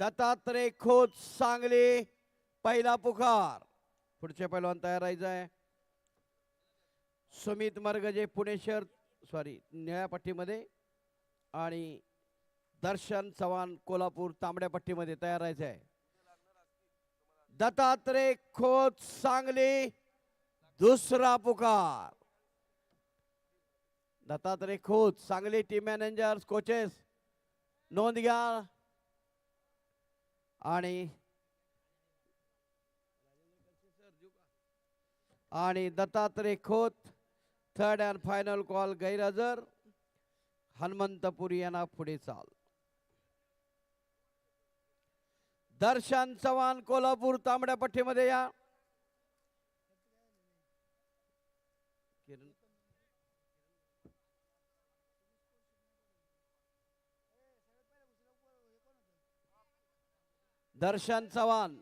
दत्तात्रय खोत सांगली पहिला पुकार पुढचे पैलवान तयार राहायचं आहे सुमित मर्गजे पुणे शहर सॉरी निळ्या पट्टीमध्ये आणि दर्शन चव्हाण कोल्हापूर तांबड्या पट्टीमध्ये तयार राहायचं आहे दत्तात्रय खोत सांगली दुसरा पुकार Dattatray Khot Sangli team managers coaches नोंद घ्या. आणि आणि Dattatray Khot third and final call गैरहजर. हनुमंतपुरी यांना पुढे चाल. दर्शन चव्हाण कोल्हापूर तांबड्या पट्टीमध्ये या. दर्शन चव्हाण.